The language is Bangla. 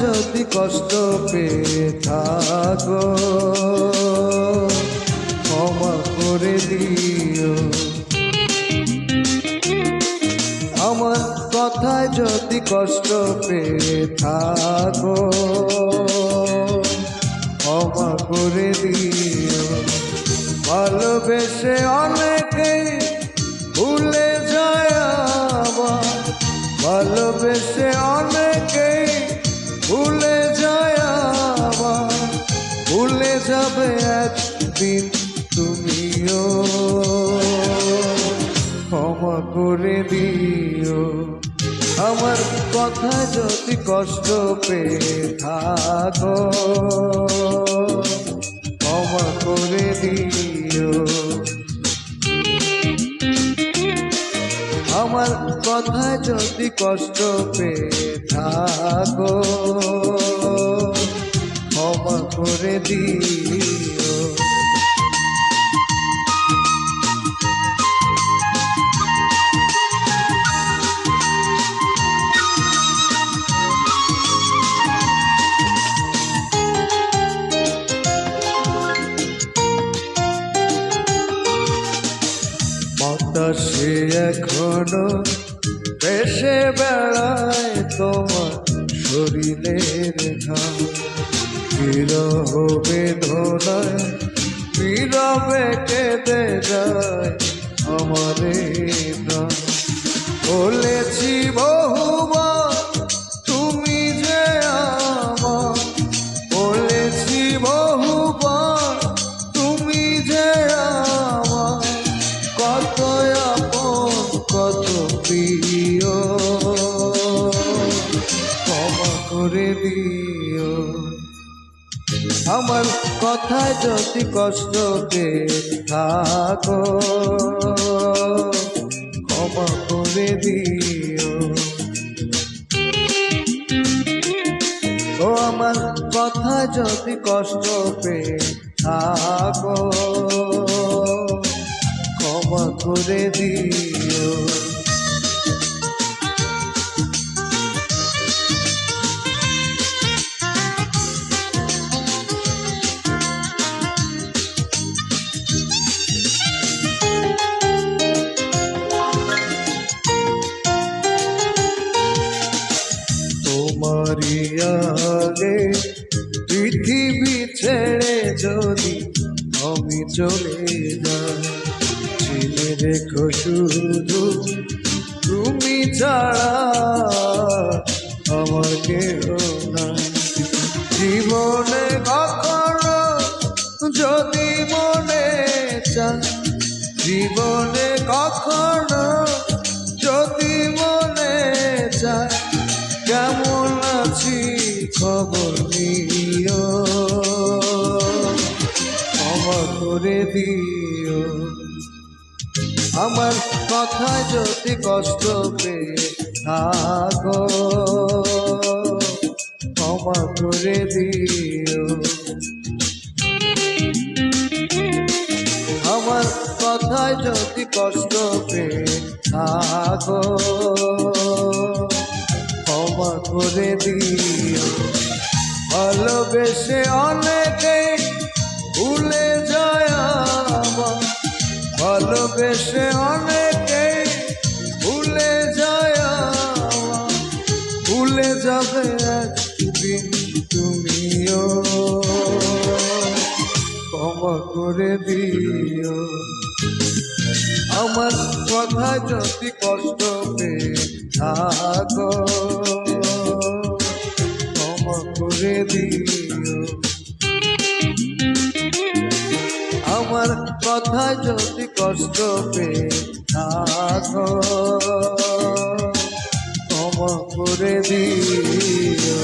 যদি কষ্ট পেয়ে থাকো, ক্ষমা করে দিও। আমার কথায় যদি কষ্ট পেয়ে থাকো, ক্ষমা করে দিও। ভালোবেসে অনেকেই ভুলে ভালোবেসে অনেকেই ভুলে যায় আবার। ভুলে যাবে একদিন তুমিও। ক্ষমা করে দিও। আমার কথা যদি কষ্ট পেয়ে থাকো যদি কষ্ট পেয়ে থাকো ক্ষমা করে দিও। বাতাসে এখনও ভেসে বেড়ায় তোমার শরীরের ঘাম। বিরহ বেদনায় নীরবে কেঁদে যায় আমারে প্রাণ। বলেছি তুমি যে আমার। বলেছি বহুবার, তুমি যে আমার। কত আপন, কত প্রিয়। আমার কথা যদি কষ্ট পেয়ে থাকো, ক্ষমা করে দিও। ও আমার কথা যদি কষ্ট পেয়ে থাকো, ক্ষমা করে দিও। আগে পৃথিবী ছেড়ে যদি আমি চলে যাই। ছেলে রেখো শুধু তুমি ছাড়া আমার কেহ না জীবনে কখনো যদি মনে চায় জীবনে কখনো যদি মনে চায় খবর নিও। ক্ষমা করে দিও। আমার কথায় যদি কষ্ট পেয়ে থাকো, ক্ষমা করে দিও। আমার কথায় যদি কষ্ট পেয়ে থাকো, ক্ষমা করে দিও। ভালোবেসে অনেকে ভুলে যায় আমার। ভালোবেসে অনেকে ভুলে যায় আমার। ভুলে যাবে একদিন তুমিও। ক্ষমা করে দিও। আমার কথা যদি কষ্ট পেয়ে থাকো করে দিও। কথা যদি কষ্ট পেয়ে থাকো ক্ষমা করে দিও